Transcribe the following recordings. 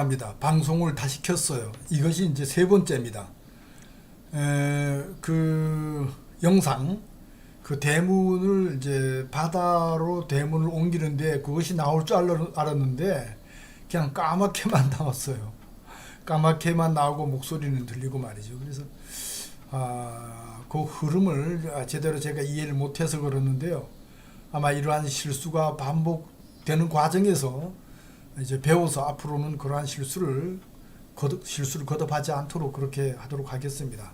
죄송합니다. 방송을 다시 켰어요. 이것이 이제 세 번째입니다. 에, 그 영상 그 대문을 이제 바다로 대문을 옮기는데 그것이 나올 줄 알았- 알았는데 그냥 까맣게만 나왔어요. 까맣게만 나오고 목소리는 들리고 말이죠. 그래서 아, 그 흐름을 제대로 제가 이해를 못해서 그러는데요. 아마 이러한 실수가 반복되는 과정에서 이제 배워서 앞으로는 그러한 실수를 거듭, 실수를 거듭하지 않도록 그렇게 하도록 하겠습니다.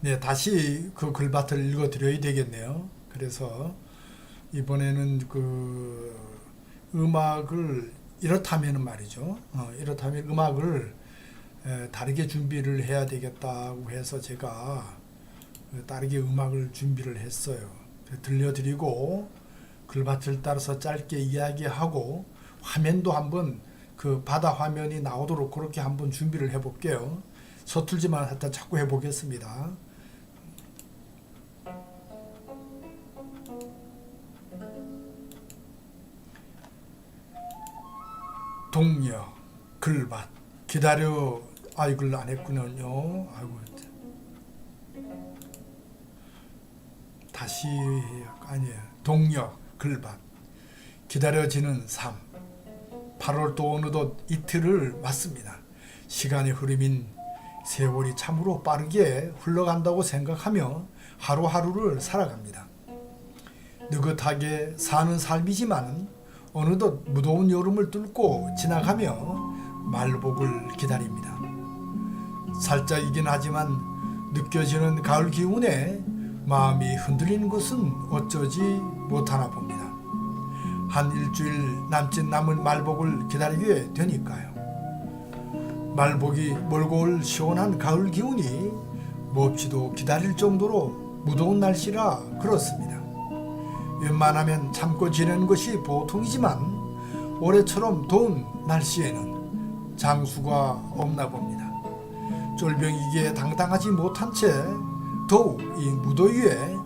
네, 다시 그 글밭을 읽어 드려야 되겠네요. 그래서 이번에는 그 음악을 이렇다면은 말이죠. 어, 이렇다면 음악을 에, 다르게 준비를 해야 되겠다고 해서 제가 그 다르게 음악을 준비를 했어요. 그 들려드리고 글밭을 따라서 짧게 이야기하고 화면도 한번 그 바다 화면이 나오도록 그렇게 한번 준비를 해볼게요. 서툴지만 하여튼 자꾸 해보겠습니다. 동력 글밭 기다려 아이글 안 했군요. 아이고 다시 아니에요. 동력 글밭 기다려지는 삶 8월 또 어느덧 이틀을 맞습니다. 시간의 흐름인 세월이 참으로 빠르게 흘러간다고 생각하며 하루하루를 살아갑니다. 느긋하게 사는 삶이지만 어느덧 무더운 여름을 뚫고 지나가며 말복을 기다립니다. 살짝이긴 하지만 느껴지는 가을 기운에 마음이 흔들리는 것은 어쩌지 못하나 봅니다. 한 일주일 남짓 남은 말복을 기다리게 되니까요. 말복이 몰고 올 시원한 가을 기운이 몹시도 기다릴 정도로 무더운 날씨라 그렇습니다. 웬만하면 참고 지내는 것이 보통이지만 올해처럼 더운 날씨에는 장수가 없나 봅니다. 쫄병이기에 당당하지 못한 채 더욱 이 무더위에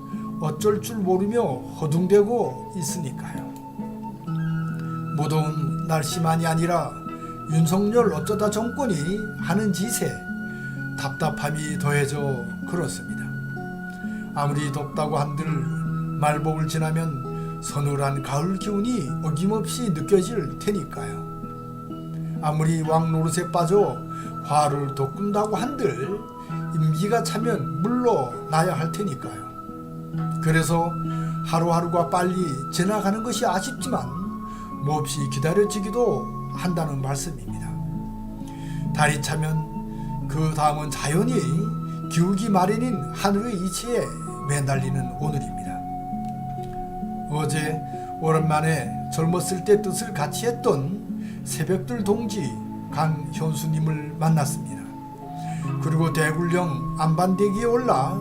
어쩔 줄 모르며 허둥대고 있으니까요. 무더운 날씨만이 아니라 윤석열 어쩌다 정권이 하는 짓에 답답함이 더해져 그렇습니다. 아무리 덥다고 한들 말복을 지나면 서늘한 가을 기운이 어김없이 느껴질 테니까요. 아무리 왕 노릇에 빠져 화를 돋군다고 한들 임기가 차면 물러나야 할 테니까요. 그래서 하루하루가 빨리 지나가는 것이 아쉽지만 몹시 기다려지기도 한다는 말씀입니다. 달이 차면 그 다음은 자연히 기울기 마련인 하늘의 이치에 매달리는 오늘입니다. 어제 오랜만에 젊었을 때 뜻을 같이 했던 새벽들 동지 강현수님을 만났습니다. 그리고 대굴령 안반대기에 올라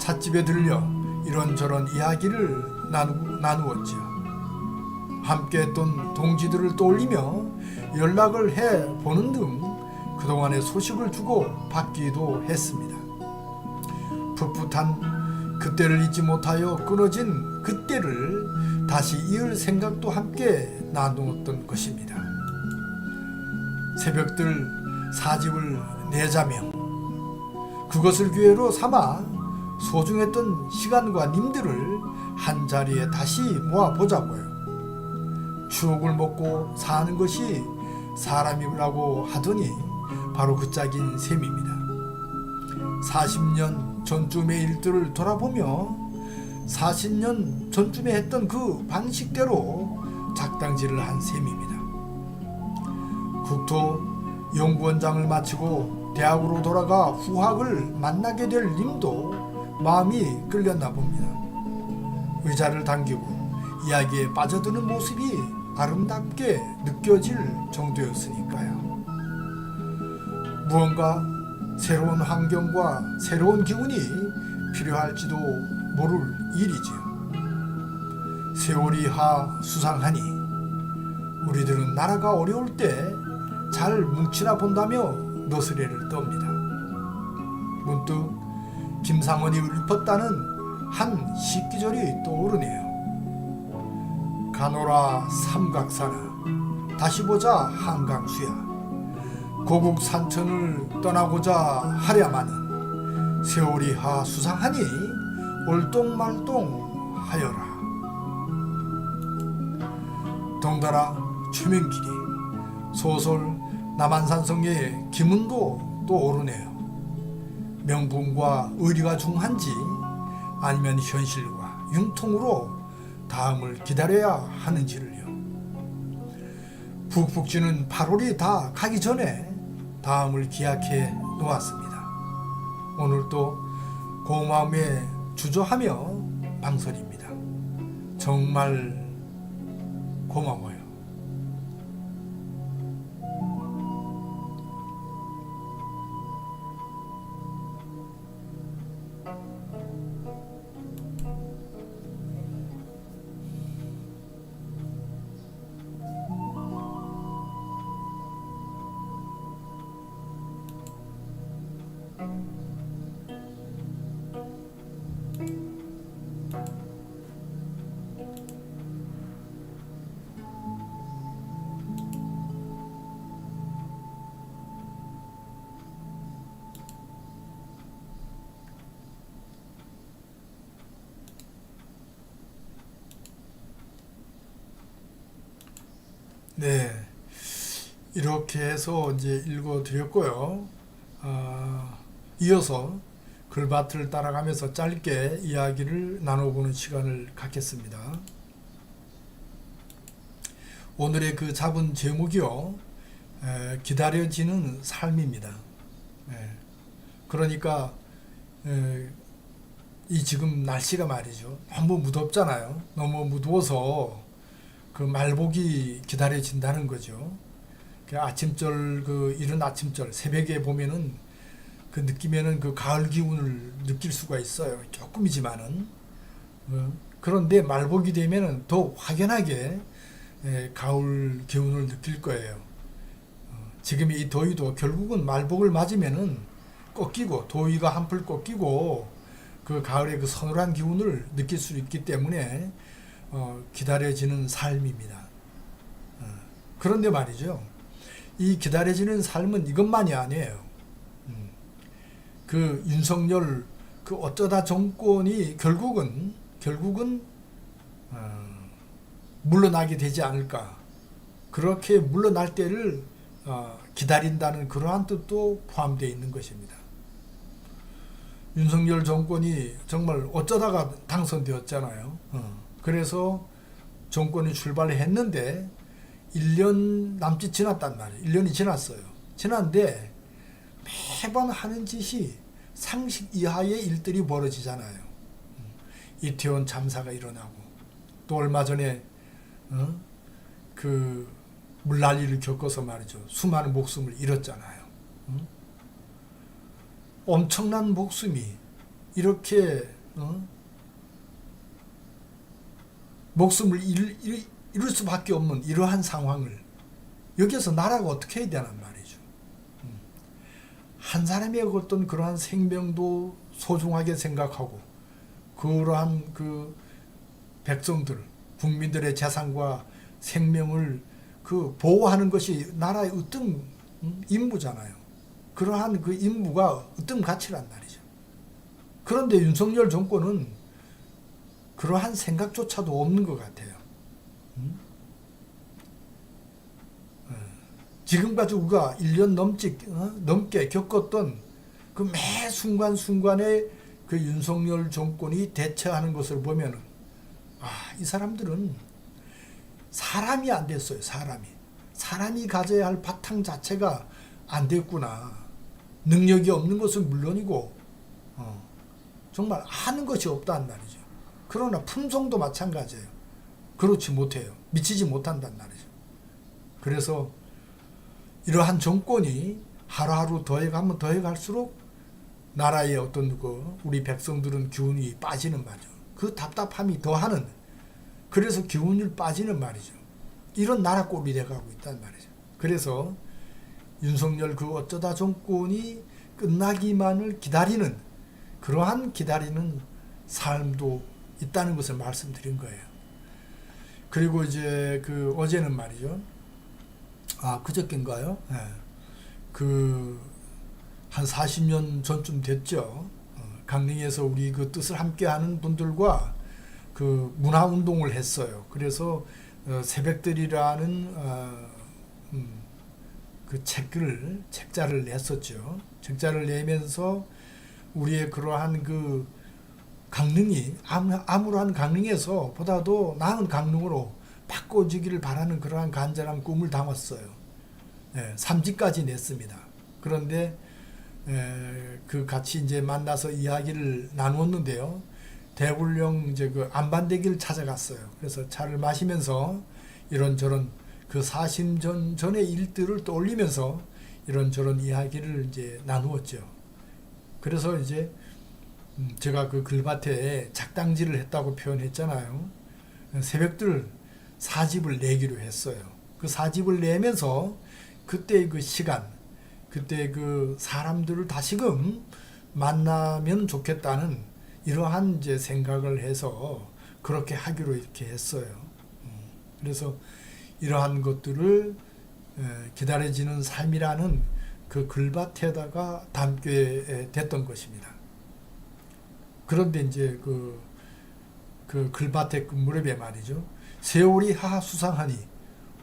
찻집에 들려 이런저런 이야기를 나누, 나누었지요. 함께 했던 동지들을 떠올리며 연락을 해 보는 등 그동안의 소식을 주고 받기도 했습니다. 풋풋한 그때를 잊지 못하여 끊어진 그때를 다시 이을 생각도 함께 나누었던 것입니다. 새벽들 사집을 내자며 그것을 기회로 삼아 소중했던 시간과 님들을 한 자리에 다시 모아 보자고요. 추억을 먹고 사는 것이 사람이라고 하더니 바로 그 짝인 셈입니다. 40년 전쯤의 일들을 돌아보며 40년 전쯤에 했던 그 방식대로 작당질을 한 셈입니다. 국토 연구원장을 마치고 대학으로 돌아가 후학을 만나게 될 님도 마음이 끌렸나 봅니다. 의자를 당기고 이야기에 빠져드는 모습이 아름답게 느껴질 정도였으니까요. 무언가 새로운 환경과 새로운 기운이 필요할지도 모를 일이지요. 세월이 하 수상하니 우리들은 나라가 어려울 때 잘 뭉치나 본다며 너스레를 떱니다. 문득 김상원이 읊었다는 한 시기절이 떠오르네요. 가노라 삼각사나 다시 보자 한강수야. 고국 산천을 떠나고자 하랴마는 세월이 하 수상하니 올똥말똥 하여라. 덩달아 최명길이 소설 남한산성의 기문도 또 오르네요. 명분과 의리가 중한지 아니면 현실과 융통으로 다음을 기다려야 하는지를요. 찌는 8월이 다 가기 전에 다음을 기약해 놓았습니다. 오늘 또 고마움에 주저하며 방설입니다. 정말 고마워요. 네. 이렇게 해서 이제 읽어 드렸고요. 아, 이어서 글밭을 따라가면서 짧게 이야기를 나눠보는 시간을 갖겠습니다. 오늘의 그 잡은 제목이요. 에, 기다려지는 삶입니다. 예. 그러니까 에, 이 지금 날씨가 말이죠. 너무 무덥잖아요. 너무 무더워서 그 말복이 기다려진다는 거죠. 그 아침절 그 이른 아침절 새벽에 보면은 그 느낌에는 그 가을 기운을 느낄 수가 있어요. 조금이지만은 어, 그런데 말복이 되면은 더 확연하게 예, 가을 기운을 느낄 거예요. 어, 지금 이 더위도 결국은 말복을 맞으면은 꺾이고 더위가 한풀 꺾이고 그 가을의 그 서늘한 기운을 느낄 수 있기 때문에 어, 기다려지는 삶입니다. 어, 그런데 말이죠. 이 기다려지는 삶은 이것만이 아니에요. 음, 그 윤석열 그 어쩌다 정권이 결국은 결국은 어, 물러나게 되지 않을까. 그렇게 물러날 때를 어, 기다린다는 그러한 뜻도 포함되어 있는 것입니다. 윤석열 정권이 정말 어쩌다가 당선되었잖아요. 어. 그래서 정권이 출발했는데 1년 남짓 지났단 말이에요. 1년이 지났어요. 지났는데 매번 하는 짓이 상식 이하의 일들이 벌어지잖아요. 음. 이태원 참사가 일어나고 또 얼마 전에 어? 그 물난리를 겪어서 말이죠. 수많은 목숨을 잃었잖아요. 음? 엄청난 목숨이 이렇게 어? 목숨을 잃, 잃, 잃을 수밖에 없는 이러한 상황을 여기서 나라가 어떻게 해야 되란 말이죠. 음. 한 사람의 어떤 그러한 생명도 소중하게 생각하고 그러한 그 백성들, 국민들의 재산과 생명을 그 보호하는 것이 나라의 으뜸 음, 임무잖아요. 그러한 그 임무가 으뜸 가치란 말이죠. 그런데 윤석열 정권은 그러한 생각조차도 없는 것 같아요. 음? 어. 지금까지 우리가 1년 넘지, 어? 넘게 겪었던 그 매 순간순간에 그 윤석열 정권이 대처하는 것을 보면은, 아, 이 사람들은 사람이 안 됐어요, 사람이. 사람이 가져야 할 바탕 자체가 안 됐구나. 능력이 없는 것은 물론이고, 어, 정말 하는 것이 없다는 말이죠. 그러나 품성도 마찬가지예요. 그렇지 못해요. 미치지 못한단 말이죠. 그래서 이러한 정권이 하루하루 더해가면 더해갈수록 나라의 어떤 그 우리 백성들은 기운이 빠지는 말이죠. 그 답답함이 더하는 그래서 기운이 빠지는 말이죠. 이런 나라 꼴이 돼가고 있단 말이죠. 그래서 윤석열 그 어쩌다 정권이 끝나기만을 기다리는 그러한 기다리는 삶도 있다는 것을 말씀드린 거예요. 그리고 이제 그 어제는 말이죠. 아 그저께인가요? 네. 그한 40년 전쯤 됐죠. 어, 강릉에서 우리 그 뜻을 함께하는 분들과 그 문화 운동을 했어요. 그래서 어, 새벽들이라는 어, 음, 그 책을 책자를 냈었죠. 책자를 내면서 우리의 그러한 그 강릉이 아무- 아무러한 강릉에서 보다도 나은 강릉으로 바꿔지기를 바라는 그러한 간절한 꿈을 담았어요. 예, 3지까지 냈습니다. 그런데 에, 그 같이 이제 만나서 이야기를 나누었는데요. 대불령 이제 그 안반대기를 찾아갔어요. 그래서 차를 마시면서 이런저런 그 사심 전 전의 일들을 떠올리면서 이런저런 이야기를 이제 나누었죠. 그래서 이제 음, 제가 그 글밭에 작당지를 했다고 표현했잖아요. 새벽들 사집을 내기로 했어요. 그 사집을 내면서 그때 그 시간, 그때 그 사람들을 다시금 만나면 좋겠다는 이러한 이제 생각을 해서 그렇게 하기로 이렇게 했어요. 음, 그래서 이러한 것들을 에, 기다려지는 삶이라는 그 글밭에다가 담게 됐던 것입니다. 그런데 이제 그, 그 글밭의 그 무렵에 말이죠. 세월이 하하수상하니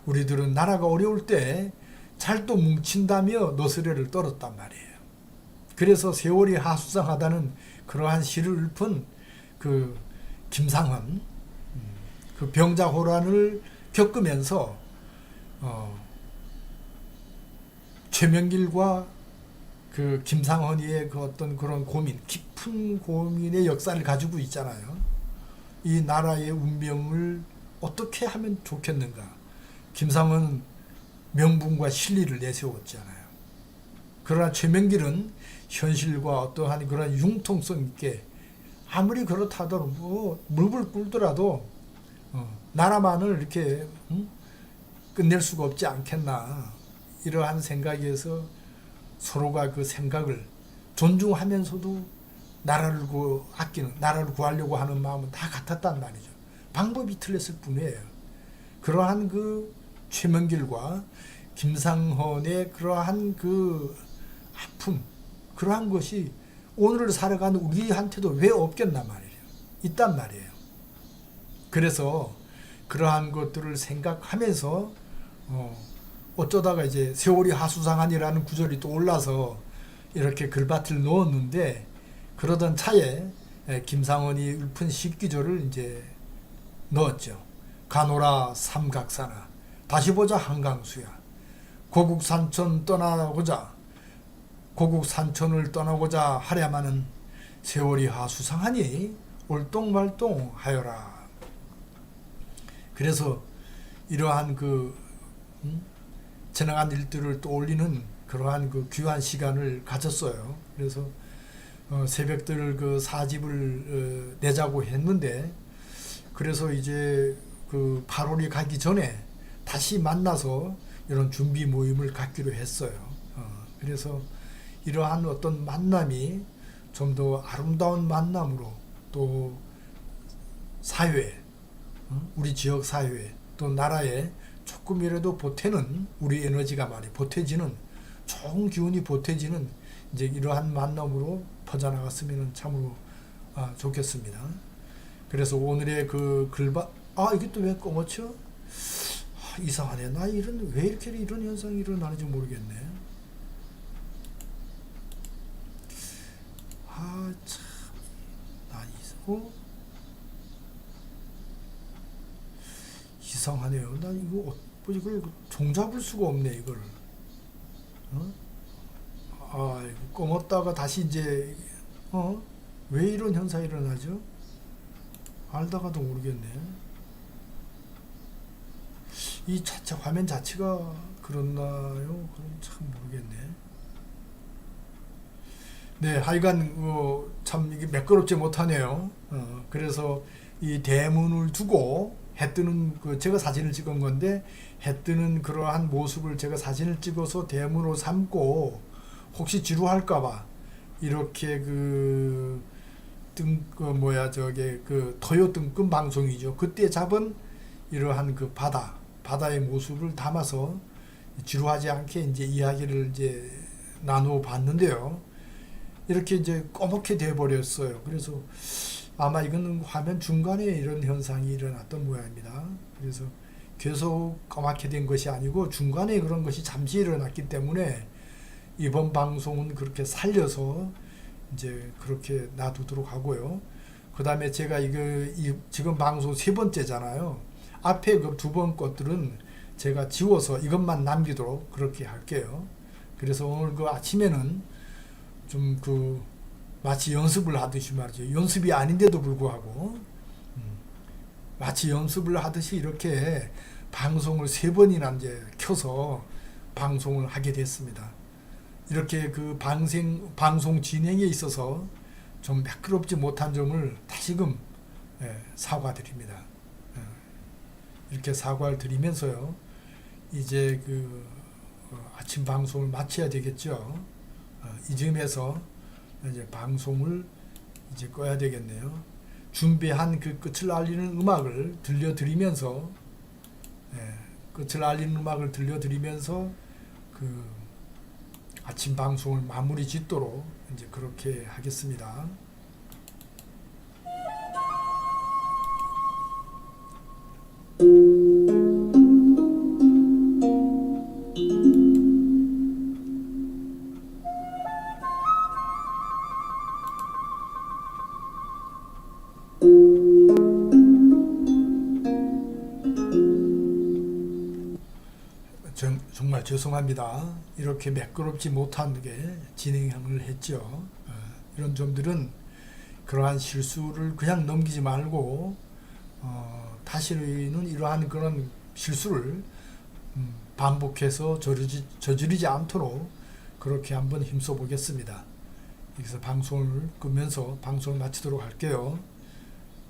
우리들은 나라가 어려울 때 잘도 뭉친다며 너스레를 떨었단 말이에요. 그래서 세월이 하수상하다는 그러한 시를 읊은 그 김상헌 음, 그 병자 호란을 겪으면서 어, 최명길과 그 김상헌이의 그 어떤 그런 고민, 깊은 고민의 역사를 가지고 있잖아요. 이 나라의 운명을 어떻게 하면 좋겠는가? 김상헌은 명분과 실리를 내세웠잖아요. 그러나 최명길은 현실과 어떠한 그런 융통성 있게 아무리 그렇다더라도 뭐 물불 끓더라도 어, 나라만을 이렇게 음? 끝낼 수가 없지 않겠나 이러한 생각에서 서로가 그 생각을 존중하면서도 나라를 구 아끼는 나라를 구하려고 하는 마음은 다 같았단 말이죠. 방법이 틀렸을 뿐이에요. 그러한 그 최명길과 김상헌의 그러한 그 아픔 그러한 것이 오늘을 살아가는 우리한테도 왜 없겠나 말이에요. 있단 말이에요. 그래서 그러한 것들을 생각하면서 어, 어쩌다가 이제 세월이 하수상하니라는 구절이 또 올라서 이렇게 글밭을 넣었는데 그러던 차에 에, 김상원이 읊은 식기조를 이제 넣었죠. 가노라 삼각사나 다시 보자 한강수야 고국 산천 떠나고자 고국 산천을 떠나고자 하랴마는 세월이 하수상하니 올똥말똥 하여라. 그래서 이러한 그 음? 지나간 일들을 떠올리는 그러한 그 귀한 시간을 가졌어요. 그래서 어, 새벽들 그 사집을 어, 내자고 했는데 그래서 이제 그 8월이 가기 전에 다시 만나서 이런 준비 모임을 갖기로 했어요. 어, 그래서 이러한 어떤 만남이 좀 더 아름다운 만남으로 또 사회, 어, 우리 지역 사회 또 나라에 조금이라도 보태는 우리 에너지가 많이 보태지는 좋은 기운이 보태지는 이제 이러한 만남으로 퍼져나갔으면 참으로 아, 좋겠습니다. 그래서 오늘의 그 글바 아 이게 또 왜 꺼멓죠? 아, 이상하네. 나 이런 왜 이렇게 이런 현상이 일어나는지 모르겠네. 아 참, 나 이거 이상하네요. 난 이거 어- 뭐 이걸 종잡을 수가 없네 이걸. 어? 아 꺼먹다가 다시 이제 어? 왜 이런 현상이 일어나죠? 알다가도 모르겠네. 이 자체 화면 자체가 그렇나요? 그럼 참 모르겠네. 네, 하여간 어, 참 이게 매끄럽지 못하네요. 어, 그래서 이 대문을 두고 해 뜨는 그 제가 사진을 찍은 건데 해 뜨는 그러한 모습을 제가 사진을 찍어서 대문으로 삼고 혹시 지루할까봐 이렇게 그 등, 그 뭐야, 저게 그 토요 등급 방송이죠. 그때 잡은 이러한 그 바다, 바다의 모습을 담아서 지루하지 않게 이제 이야기를 이제 나누어 봤는데요. 이렇게 이제 꺼멓게 돼 버렸어요. 그래서 아마 이거는 화면 중간에 이런 현상이 일어났던 모양입니다. 그래서 계속 까맣게 된 것이 아니고 중간에 그런 것이 잠시 일어났기 때문에 이번 방송은 그렇게 살려서 이제 그렇게 놔두도록 하고요. 그 다음에 제가 이거 이 지금 방송 세 번째잖아요. 앞에 그 두 번 것들은 제가 지워서 이것만 남기도록 그렇게 할게요. 그래서 오늘 그 아침에는 좀 그 마치 연습을 하듯이 말이죠. 연습이 아닌데도 불구하고 음, 마치 연습을 하듯이 이렇게 방송을 세 번이나 이제 켜서 방송을 하게 됐습니다. 이렇게 그 방생 방송 진행에 있어서 좀 매끄럽지 못한 점을 다시금 예, 사과드립니다. 예, 이렇게 사과를 드리면서요. 이제 그 어, 아침 방송을 마쳐야 되겠죠. 어, 이쯤에서 이제 방송을 이제 꺼야 되겠네요. 준비한 그 끝을 알리는 음악을 들려드리면서 예, 끝을 알리는 음악을 들려드리면서 그 아침 방송을 마무리 짓도록 이제 그렇게 하겠습니다. 죄송합니다. 이렇게 매끄럽지 못한 게 진행을 했죠. 어, 이런 점들은 그러한 실수를 그냥 넘기지 말고 어, 다시는 이러한 그런 실수를 음, 반복해서 저지르지, 저지르지 않도록 그렇게 한번 힘써 보겠습니다. 여기서 방송을 끄면서 방송을 마치도록 할게요.